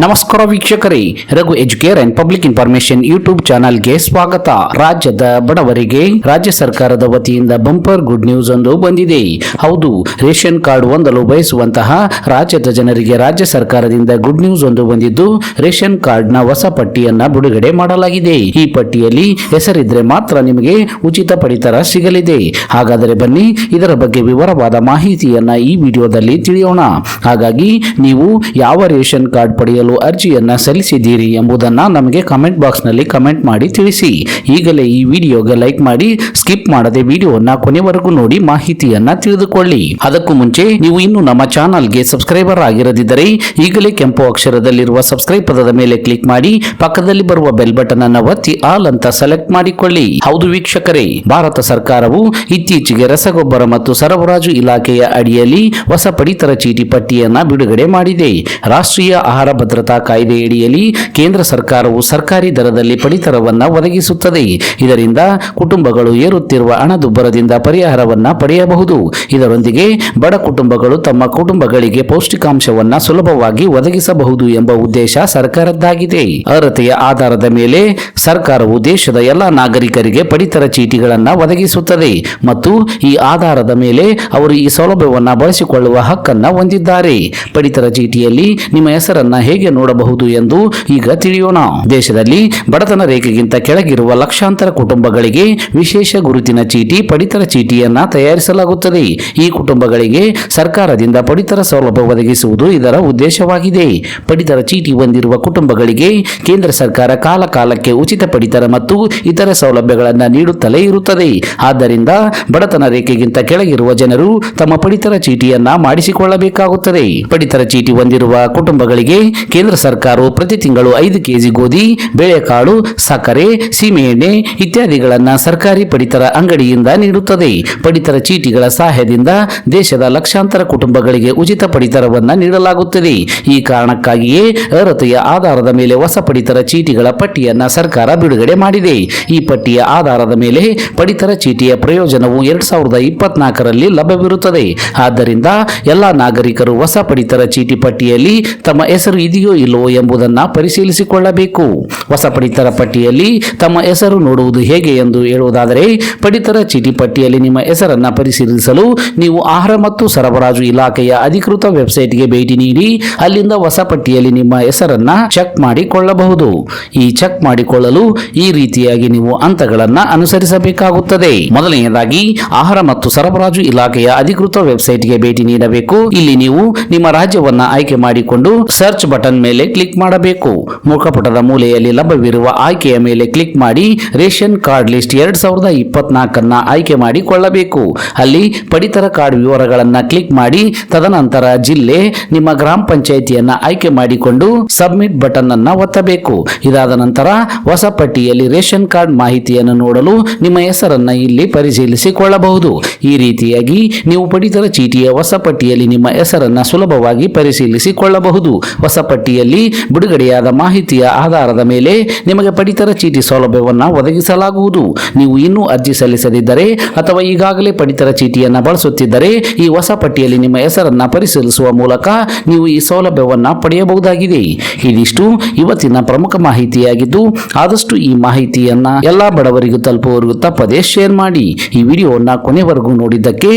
ನಮಸ್ಕಾರ ವೀಕ್ಷಕರೇ, Raghu educare and public information YouTube ಚಾನಲ್ಗೆ ಸ್ವಾಗತ. ರಾಜ್ಯದ ಬಡವರಿಗೆ, ರಾಜ್ಯ ಸರ್ಕಾರದ ವತಿಯಿಂದ ಬಂಪರ್ ಗುಡ್ ನ್ಯೂಸ್ ಒಂದು ಬಂದಿದೆ. ಹೌದು, ರೇಷನ್ ಕಾರ್ಡ್ ಹೊಂದಲು ಬಯಸುವಂತಹ ರಾಜ್ಯದ ಜನರಿಗೆ ರಾಜ್ಯ ಸರ್ಕಾರದಿಂದ ಗುಡ್ ನ್ಯೂಸ್ ಒಂದು ಬಂದಿದ್ದು, ರೇಷನ್ ಕಾರ್ಡ್ನ ಹೊಸ ಪಟ್ಟಿಯನ್ನ ಬಿಡುಗಡೆ ಮಾಡಲಾಗಿದೆ. ಈ ಪಟ್ಟಿಯಲ್ಲಿ ಹೆಸರಿದ್ರೆ ಮಾತ್ರ ನಿಮಗೆ ಉಚಿತ ಪಡಿತರ ಸಿಗಲಿದೆ. ಹಾಗಾದರೆ ಬನ್ನಿ, ಇದರ ಬಗ್ಗೆ ವಿವರವಾದ ಮಾಹಿತಿಯನ್ನ ಈ ವಿಡಿಯೋದಲ್ಲಿ ತಿಳಿಯೋಣ. ಹಾಗಾಗಿ, ನೀವು ಯಾವ ರೇಷನ್ ಕಾರ್ಡ್ ಪಡೆಯಲು ಅರ್ಜಿಯನ್ನ ಸಲ್ಲಿಸಿದ್ದೀರಿ ಎಂಬುದನ್ನ ನಮಗೆ ಕಮೆಂಟ್ ಬಾಕ್ಸ್ನಲ್ಲಿ ಕಮೆಂಟ್ ಮಾಡಿ ತಿಳಿಸಿ. ಈಗಲೇ ಈ ವಿಡಿಯೋಗೆ ಲೈಕ್ ಮಾಡಿ ಸ್ಕಿಪ್ ಮಾಡದೆ ವಿಡಿಯೋವನ್ನು ಕೊನೆವರೆಗೂ ನೋಡಿ ಮಾಹಿತಿಯನ್ನ ತಿಳಿದುಕೊಳ್ಳಿ. ಅದಕ್ಕೂ ಮುಂಚೆ ನೀವು ಇನ್ನು ನಮ್ಮ ಚಾನಲ್ಗೆ ಸಬ್ಸ್ಕ್ರೈಬರ್ ಆಗಿರದಿದ್ದರೆ ಈಗಲೇ ಕೆಂಪು ಅಕ್ಷರದಲ್ಲಿರುವ ಸಬ್ಸ್ಕ್ರೈಬ್ ಪದದ ಮೇಲೆ ಕ್ಲಿಕ್ ಮಾಡಿ, ಪಕ್ಕದಲ್ಲಿ ಬರುವ ಬೆಲ್ ಬಟನ್ ಅನ್ನು ಒತ್ತಿ ಆಲ್ ಅಂತ ಸೆಲೆಕ್ಟ್ ಮಾಡಿಕೊಳ್ಳಿ. ಹೌದು ವೀಕ್ಷಕರೇ, ಭಾರತ ಸರ್ಕಾರವು ಇತ್ತೀಚೆಗೆ ರಸಗೊಬ್ಬರ ಮತ್ತು ಸರಬರಾಜು ಇಲಾಖೆಯ ಅಡಿಯಲ್ಲಿ ಹೊಸ ಪಡಿತರ ಚೀಟಿ ಪಟ್ಟಿಯನ್ನ ಬಿಡುಗಡೆ ಮಾಡಿದೆ. ರಾಷ್ಟ್ರೀಯ ಆಹಾರ ಕಾಯ್ದೆಯಡಿಯಲ್ಲಿ ಕೇಂದ್ರ ಸರ್ಕಾರವು ಸರ್ಕಾರಿ ದರದಲ್ಲಿ ಪಡಿತರವನ್ನು ಒದಗಿಸುತ್ತದೆ. ಇದರಿಂದ ಕುಟುಂಬಗಳು ಏರುತ್ತಿರುವ ಹಣದುಬ್ಬರದಿಂದ ಪರಿಹಾರವನ್ನ ಪಡೆಯಬಹುದು. ಇದರೊಂದಿಗೆ ಬಡ ಕುಟುಂಬಗಳು ತಮ್ಮ ಕುಟುಂಬಗಳಿಗೆ ಪೌಷ್ಟಿಕಾಂಶವನ್ನು ಸುಲಭವಾಗಿ ಒದಗಿಸಬಹುದು ಎಂಬ ಉದ್ದೇಶ ಸರ್ಕಾರದ್ದಾಗಿದೆ. ಅರ್ಹತೆಯ ಆಧಾರದ ಮೇಲೆ ಸರ್ಕಾರವು ದೇಶದ ಎಲ್ಲ ನಾಗರಿಕರಿಗೆ ಪಡಿತರ ಚೀಟಿಗಳನ್ನು ಒದಗಿಸುತ್ತದೆ ಮತ್ತು ಈ ಆಧಾರದ ಮೇಲೆ ಅವರು ಈ ಸೌಲಭ್ಯವನ್ನ ಬಳಸಿಕೊಳ್ಳುವ ಹಕ್ಕನ್ನ ಹೊಂದಿದ್ದಾರೆ. ಪಡಿತರ ಚೀಟಿಯಲ್ಲಿ ನಿಮ್ಮ ಹೆಸರನ್ನ ಹೇಗೆ ನೋಡಬಹುದು ಎಂದು ಈಗ ತಿಳಿಯೋಣ. ದೇಶದಲ್ಲಿ ಬಡತನ ರೇಖೆಗಿಂತ ಕೆಳಗಿರುವ ಲಕ್ಷಾಂತರ ಕುಟುಂಬಗಳಿಗೆ ವಿಶೇಷ ಗುರುತಿನ ಚೀಟಿ, ಪಡಿತರ ಚೀಟಿಯನ್ನ ತಯಾರಿಸಲಾಗುತ್ತದೆ. ಈ ಕುಟುಂಬಗಳಿಗೆ ಸರ್ಕಾರದಿಂದ ಪಡಿತರ ಸೌಲಭ್ಯ ಒದಗಿಸುವುದು ಇದರ ಉದ್ದೇಶವಾಗಿದೆ. ಪಡಿತರ ಚೀಟಿ ಹೊಂದಿರುವ ಕುಟುಂಬಗಳಿಗೆ ಕೇಂದ್ರ ಸರ್ಕಾರ ಕಾಲ ಕಾಲಕ್ಕೆ ಉಚಿತ ಪಡಿತರ ಮತ್ತು ಇತರ ಸೌಲಭ್ಯಗಳನ್ನು ನೀಡುತ್ತಲೇ ಇರುತ್ತದೆ. ಆದ್ದರಿಂದ ಬಡತನ ರೇಖೆಗಿಂತ ಕೆಳಗಿರುವ ಜನರು ತಮ್ಮ ಪಡಿತರ ಚೀಟಿಯನ್ನ ಮಾಡಿಸಿಕೊಳ್ಳಬೇಕಾಗುತ್ತದೆ. ಪಡಿತರ ಚೀಟಿ ಹೊಂದಿರುವ ಕುಟುಂಬಗಳಿಗೆ ಕೇಂದ್ರ ಸರ್ಕಾರವು ಪ್ರತಿ ತಿಂಗಳು ಐದು ಕೆಜಿ ಗೋಧಿ, ಬೇಳೆಕಾಳು, ಸಕ್ಕರೆ, ಸೀಮೆಎಣ್ಣೆ ಇತ್ಯಾದಿಗಳನ್ನು ಸರ್ಕಾರಿ ಪಡಿತರ ಅಂಗಡಿಯಿಂದ ನೀಡುತ್ತದೆ. ಪಡಿತರ ಚೀಟಿಗಳ ಸಹಾಯದಿಂದ ದೇಶದ ಲಕ್ಷಾಂತರ ಕುಟುಂಬಗಳಿಗೆ ಉಚಿತ ಪಡಿತರವನ್ನು ನೀಡಲಾಗುತ್ತದೆ. ಈ ಕಾರಣಕ್ಕಾಗಿಯೇ ಅರ್ಹತೆಯ ಆಧಾರದ ಮೇಲೆ ಹೊಸ ಪಡಿತರ ಚೀಟಿಗಳ ಪಟ್ಟಿಯನ್ನು ಸರ್ಕಾರ ಬಿಡುಗಡೆ ಮಾಡಿದೆ. ಈ ಪಟ್ಟಿಯ ಆಧಾರದ ಮೇಲೆ ಪಡಿತರ ಚೀಟಿಯ ಪ್ರಯೋಜನವು ಎರಡ್ ಸಾವಿರದ ಇಪ್ಪತ್ನಾಲ್ಕರಲ್ಲಿ ಲಭ್ಯವಿರುತ್ತದೆ. ಆದ್ದರಿಂದ ಎಲ್ಲ ನಾಗರಿಕರು ಹೊಸ ಪಡಿತರ ಚೀಟಿ ಪಟ್ಟಿಯಲ್ಲಿ ತಮ್ಮ ಹೆಸರು ಇದೆಯೋ ಇಲ್ಲವೋ ಎಂಬುದನ್ನ ಪರಿಶೀಲಿಸಿಕೊಳ್ಳಬೇಕು. ಹೊಸ ಪಡಿತರ ಪಟ್ಟಿಯಲ್ಲಿ ತಮ್ಮ ಹೆಸರು ನೋಡುವುದು ಹೇಗೆ ಎಂದು ಹೇಳುವುದಾದರೆ, ಪಡಿತರ ಚೀಟಿ ಪಟ್ಟಿಯಲ್ಲಿ ನಿಮ್ಮ ಹೆಸರನ್ನ ಪರಿಶೀಲಿಸಲು ನೀವು ಆಹಾರ ಮತ್ತು ಸರಬರಾಜು ಇಲಾಖೆಯ ಅಧಿಕೃತ ವೆಬ್ಸೈಟ್ಗೆ ಭೇಟಿ ನೀಡಿ, ಅಲ್ಲಿಂದ ಹೊಸ ಪಟ್ಟಿಯಲ್ಲಿ ನಿಮ್ಮ ಹೆಸರನ್ನ ಚೆಕ್ ಮಾಡಿಕೊಳ್ಳಬಹುದು. ಈ ಚೆಕ್ ಮಾಡಿಕೊಳ್ಳಲು ಈ ರೀತಿಯಾಗಿ ನೀವು ಹಂತಗಳನ್ನು ಅನುಸರಿಸಬೇಕಾಗುತ್ತದೆ. ಮೊದಲನೆಯದಾಗಿ, ಆಹಾರ ಮತ್ತು ಸರಬರಾಜು ಇಲಾಖೆಯ ಅಧಿಕೃತ ವೆಬ್ಸೈಟ್ಗೆ ಭೇಟಿ ನೀಡಬೇಕು. ಇಲ್ಲಿ ನೀವು ನಿಮ್ಮ ರಾಜ್ಯವನ್ನು ಆಯ್ಕೆ ಮಾಡಿಕೊಂಡು ಸರ್ಚ್ ಬಟನ್ ಮೇಲೆ ಕ್ಲಿಕ್ ಮಾಡಬೇಕು. ಮುಖಪುಟದ ಮೂಲೆಯಲ್ಲಿ ಲಭ್ಯವಿರುವ ಆಯ್ಕೆಯ ಮೇಲೆ ಕ್ಲಿಕ್ ಮಾಡಿ ರೇಷನ್ ಕಾರ್ಡ್ ಲಿಸ್ಟ್ ಎರಡ್ ಸಾವಿರದ ಇಪ್ಪತ್ನಾಲ್ಕನ್ನ ಆಯ್ಕೆ ಮಾಡಿಕೊಳ್ಳಬೇಕು. ಅಲ್ಲಿ ಪಡಿತರ ಕಾರ್ಡ್ ವಿವರಗಳನ್ನು ಕ್ಲಿಕ್ ಮಾಡಿ, ತದನಂತರ ಜಿಲ್ಲೆ, ನಿಮ್ಮ ಗ್ರಾಮ ಪಂಚಾಯಿತಿಯನ್ನ ಆಯ್ಕೆ ಮಾಡಿಕೊಂಡು ಸಬ್ಮಿಟ್ ಬಟನ್ ಅನ್ನ ಒತ್ತಬೇಕು. ಇದಾದ ನಂತರ ಹೊಸ ಪಟ್ಟಿಯಲ್ಲಿ ರೇಷನ್ ಕಾರ್ಡ್ ಮಾಹಿತಿಯನ್ನು ನೋಡಲು ನಿಮ್ಮ ಹೆಸರನ್ನ ಇಲ್ಲಿ ಪರಿಶೀಲಿಸಿಕೊಳ್ಳಬಹುದು. ಈ ರೀತಿಯಾಗಿ ನೀವು ಪಡಿತರ ಚೀಟಿಯ ಹೊಸ ಪಟ್ಟಿಯಲ್ಲಿ ನಿಮ್ಮ ಹೆಸರನ್ನ ಸುಲಭವಾಗಿ ಪರಿಶೀಲಿಸಿಕೊಳ್ಳಬಹುದು. ಹೊಸ ಪಟ್ಟಿಯಲ್ಲಿ ಬಿಡುಗಡೆಯಾದ ಮಾಹಿತಿಯ ಆಧಾರದ ಮೇಲೆ ನಿಮಗೆ ಪಡಿತರ ಚೀಟಿ ಸೌಲಭ್ಯವನ್ನು ಒದಗಿಸಲಾಗುವುದು. ನೀವು ಇನ್ನೂ ಅರ್ಜಿ ಸಲ್ಲಿಸದಿದ್ದರೆ ಅಥವಾ ಈಗಾಗಲೇ ಪಡಿತರ ಚೀಟಿಯನ್ನು ಬಳಸುತ್ತಿದ್ದರೆ ಈ ಹೊಸ ಪಟ್ಟಿಯಲ್ಲಿ ನಿಮ್ಮ ಹೆಸರನ್ನು ಪರಿಶೀಲಿಸುವ ಮೂಲಕ ನೀವು ಈ ಸೌಲಭ್ಯವನ್ನು ಪಡೆಯಬಹುದಾಗಿದೆ. ಇದಿಷ್ಟು ಇವತ್ತಿನ ಪ್ರಮುಖ ಮಾಹಿತಿಯಾಗಿದ್ದು, ಆದಷ್ಟು ಈ ಮಾಹಿತಿಯನ್ನ ಎಲ್ಲ ಬಡವರಿಗೂ ತಲುಪುವವರೆಗೂ ತಪ್ಪದೇ ಶೇರ್ ಮಾಡಿ. ಈ ವಿಡಿಯೋವನ್ನು ಕೊನೆವರೆಗೂ ನೋಡಿದ್ದಕ್ಕೆ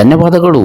ಧನ್ಯವಾದಗಳು.